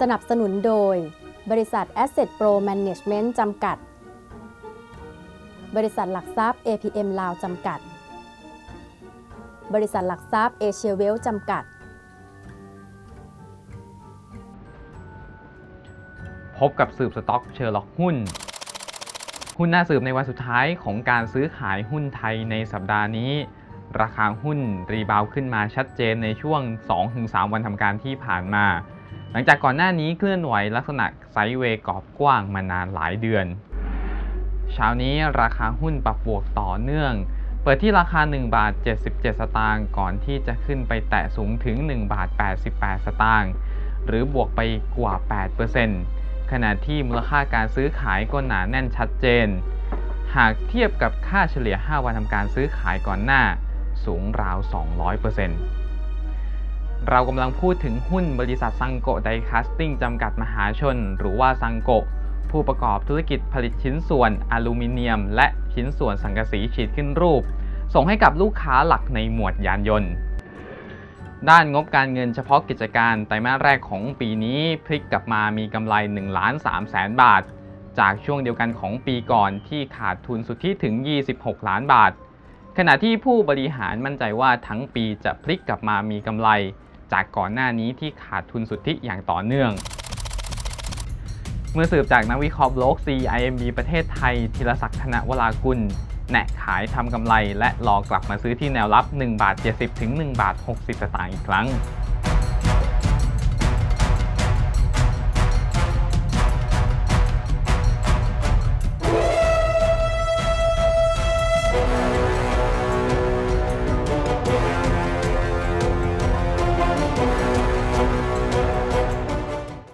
สนับสนุนโดย บริษัท Asset Pro Management จำกัด บริษัทหลักทรัพย์ APM ลาวจำกัด บริษัทหลักทรัพย์เอเชียเวลจำกัด พบกับสืบสต็อกเชอร์ล็อกหุ้น หุ้นหน้าสืบในวันสุดท้ายของการซื้อขายหุ้นไทยในสัปดาห์นี้ ราคาหุ้นรีบาวขึ้นมาชัดเจนในช่วง 2-3 วันทำการที่ผ่านมา หลังจากก่อนหน้านี้เคลื่อนไหวลักษณะไซด์เวย์กรอบกว้างมานานหลายเดือน เช้านี้ราคาหุ้นปรับบวกต่อเนื่อง เปิดที่ราคา 1 บาท 77 สตางค์ก่อนที่จะขึ้นไปแตะสูงถึง 1 บาท 88 สตางค์หรือบวกไปกว่า 8%ขณะที่มูลค่าการซื้อขายก็หนาแน่นชัดเจน หากเทียบกับค่าเฉลี่ย 5 วันทำการซื้อขายก่อนหน้าสูงราว 200% เรากำลังพูดถึงหุ้นบริษัทซังโกไดคาสติ้งจำกัดมหาชน หรือว่าซังโกผู้ประกอบธุรกิจผลิตชิ้นส่วนอลูมิเนียม และชิ้นส่วนสังกะสีฉีดขึ้นรูป ส่งให้กับลูกค้าหลักในหมวดยานยนต์ ด้านงบการเงินเฉพาะกิจการไตรมาสแรกของปีนี้พลิกกลับมามีกำไร1ล้าน3แสนบาท จากช่วงเดียวกันของปีก่อนที่ขาดทุนสุทธิถึง 26 ล้านบาท ขณะที่ผู้บริหารมั่นใจว่าทั้งปีจะพลิกกลับมามีกำไร จากก่อนหน้านี้ที่ขาดทุนสุทธิอย่างต่อเนื่อง เมื่อสืบจากนักวิเคราะห์โลก CIMB ประเทศไทยธีรศักดิ์ธนวรากุลแนะขายทำกำไรและรอกลับมาซื้อที่แนวรับ 1 บาท 70 ถึง 1 บาท 60 สตางค์อีกครั้ง